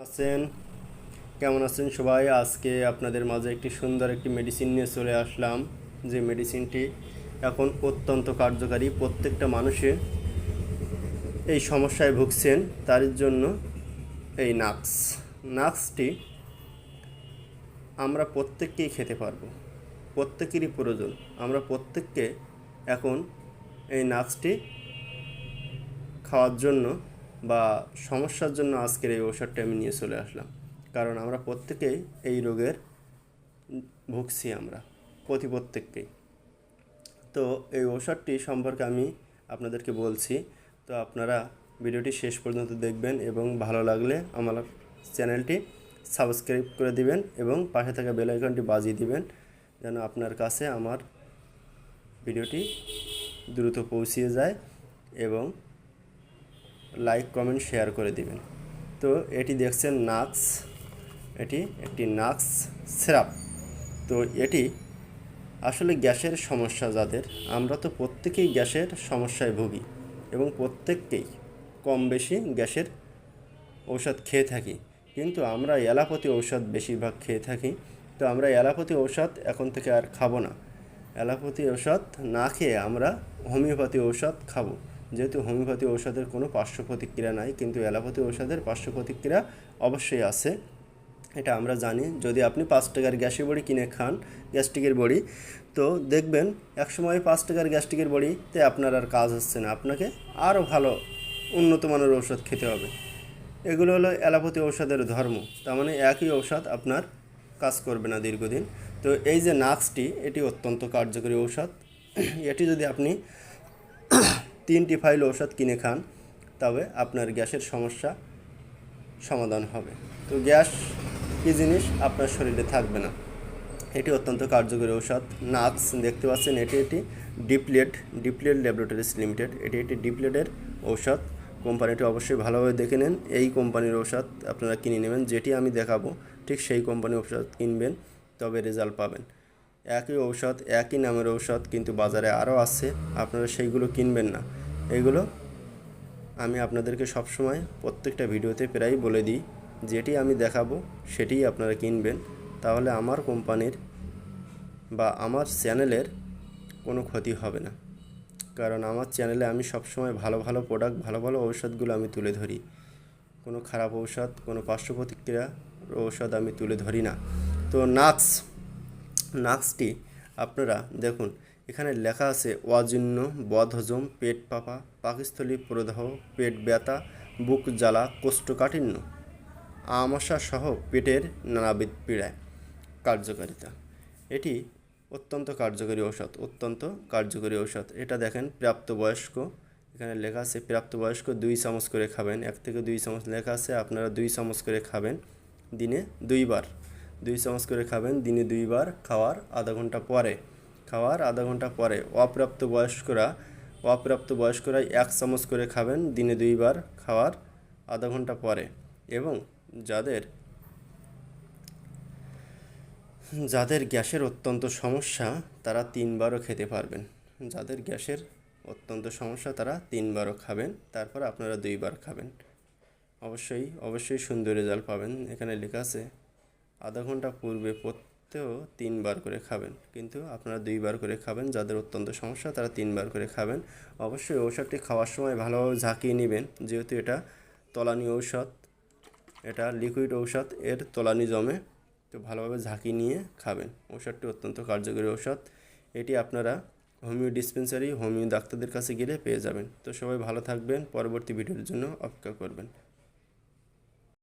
আছেন? কেমন আছেন সবাই? আজকে আপনাদের মাঝে একটি সুন্দর একটি মেডিসিন নিয়ে চলে আসলাম। যে মেডিসিনটি এখন অত্যন্ত কার্যকারী প্রত্যেকটা মানুষের এই সমস্যায় ভুগছেন। তার জন্য এই নাক্স। নাক্সটি আমরা প্রত্যেককেই খেতে পারব। প্রত্যেকেরই প্রয়োজন। আমরা প্রত্যেককে এখন এই নাক্সটি খাওয়ার জন্য বা সমস্যার জন্য আজকের এই ঔষধটা আমি নিয়ে চলে আসলাম। কারণ আমরা প্রত্যেকেই এই রোগের ভুগছি আমরা, প্রতি প্রত্যেককেই। তো এই ঔষধটি সম্পর্কে আমি আপনাদেরকে বলছি। তো আপনারা ভিডিওটি শেষ পর্যন্ত দেখবেন এবং ভালো লাগলে আমার চ্যানেলটি সাবস্ক্রাইব করে দিবেন এবং পাশে থাকা বেল আইকনটি বাজিয়ে দিবেন যেন আপনার কাছে আমার ভিডিওটি দ্রুত পৌঁছিয়ে যায় এবং লাইক কমেন্ট শেয়ার করে দিবেন। তো এটি দেখছেন নাক্স, এটি একটি নাক্স সিরাপ। তো এটি আসলে গ্যাসের সমস্যা যাদের। আমরা তো প্রত্যেকেই গ্যাসের সমস্যায় ভুগি এবং প্রত্যেককেই কম বেশি গ্যাসের ঔষধ খেয়ে থাকি। কিন্তু আমরা অ্যালাপতি ঔষধ বেশিরভাগ খেয়ে থাকি। তো আমরা অ্যালাপতি ঔষধ এখন থেকে আর খাব না। অ্যালোপ্যাথি ঔষধ না খেয়ে আমরা হোমিওপ্যাথি ঔষধ খাব। যেহেতু হোমিওপ্যাথি ঔষধের কোনো পার্শ্ব প্রতিক্রিয়া নাই, কিন্তু অ্যালোপ্যাথি ঔষধের পার্শ্ব প্রতিক্রিয়া অবশ্যই আছে। এটা আমরা জানি। যদি আপনি পাঁচ টাকার গ্যাসের বড়ি কিনে খান, গ্যাস্ট্রিকের বড়ি, তো দেখবেন একসময় পাঁচ টাকার গ্যাস্ট্রিকের বড়িতে আপনার আর কাজ হচ্ছে না। আপনাকে আরও ভালো উন্নত মানের ঔষধ খেতে হবে। এগুলো হলো অ্যালোপ্যাথি ঔষধের ধর্ম। তার মানে একই ঔষধ আপনার কাজ করবে না দীর্ঘদিন। তো এই যে নাক্সটি, এটি অত্যন্ত কার্যকরী ঔষধ। এটি যদি আপনি তিনটি ফাইল ঔষধ কিনে খান, তবে আপনার গ্যাসের সমস্যা সমাধান হবে। তো গ্যাস কী জিনিস? আপনার শরীরে থাকবে না। এটি অত্যন্ত কার্যকরী ঔষধ। নাক্স দেখতে পাচ্ছেন, এটি এটি ডিপ্লেট ডিপ্লেট ল্যাবরেটরিজ লিমিটেড। এটি একটি ডিপ্লেটের ঔষধ। কোম্পানিটি অবশ্যই ভালোভাবে দেখে নেন। এই কোম্পানির ঔষধ আপনারা কিনে নেবেন। যেটি আমি দেখাবো, ঠিক সেই কোম্পানির ঔষধ কিনবেন, তবে রেজাল্ট পাবেন। একই ঔষধ, একই নামের ঔষধ কিন্তু বাজারে আরও আছে। আপনারা সেইগুলো কিনবেন না। এগুলো আমি আপনাদেরকে সবসময় প্রত্যেকটা ভিডিওতে প্রায় বলে দিই। যেটি আমি দেখাবো, সেটিই আপনারা কিনবেন। তাহলে আমার কোম্পানির বা আমার চ্যানেলের কোনো ক্ষতি হবে না। কারণ আমার চ্যানেলে আমি সবসময় ভালো ভালো প্রোডাক্ট ভালো ভালো ঔষধগুলো আমি তুলে ধরি। কোনো খারাপ ঔষধ, কোনো পার্শ্ব প্রতিক্রিয়া ঔষধ আমি তুলে ধরি না। তো নাক্স, নাক্সটি আপনারা দেখুন এখানে লেখা আছে অজীর্ণ বদহজম, পেট পাপা, পাকস্থলী প্রদাহ, পেট ব্যথা, বুক জ্বালা, কোষ্ঠকাঠিন্য আমাশা সহ পেটের নানাবিধ পীড়ায় কার্যকারিতা। এটি অত্যন্ত কার্যকরী ঔষধ, অত্যন্ত কার্যকরী ঔষধ। এটা দেখেন প্রাপ্তবয়স্ক, এখানে লেখা আছে, প্রাপ্তবয়স্ক দুই চামচ করে খাবেন। এক থেকে দুই চামচ লেখা আছে, আপনারা দুই চামচ করে খাবেন দিনে দুইবার। দুই চামচ করে খাবেন, দিনে দুইবার খাওয়ার আধা ঘণ্টা পরে। খাওয়ার আধা ঘণ্টা পরে অপ্রাপ্ত বয়স্করা অপ্রাপ্ত বয়স্করা এক চামচ করে খাবেন দিনে দুইবার খাওয়ার আধা ঘণ্টা পরে এবং যাদের যাদের গ্যাসের অত্যন্ত সমস্যা তারা তিনবারও খেতে পারবেন। যাদের গ্যাসের অত্যন্ত সমস্যা তারা তিনবারও খাবেন, তারপর আপনারা দুইবার খাবেন। অবশ্যই অবশ্যই সুন্দর রেজাল্ট পাবেন। এখানে লেখা আছে, আধা ঘণ্টা পূর্বে প্রত্যেও তিনবার করে খাবেন। কিন্তু আপনারা দুইবার করে খাবেন, যাদের অত্যন্ত সমস্যা তারা তিনবার করে খাবেন। অবশ্যই ঔষধটি খাওয়ার সময় ভালোভাবে ঝাঁকিয়ে নেবেন, যেহেতু এটা তলানি ঔষধ, এটা লিকুইড ঔষধ, এর তলানি জমে তো ভালোভাবে ঝাঁকি নিয়ে খাবেন। ঔষধটি অত্যন্ত কার্যকরী ঔষধ। এটি আপনারা হোমিও ডিসপেন্সারি, হোমিও ডাক্তারদের কাছে গেলে পেয়ে যাবেন। তো সবাই ভালো থাকবেন, পরবর্তী ভিডিওর জন্য অপেক্ষা করবেন।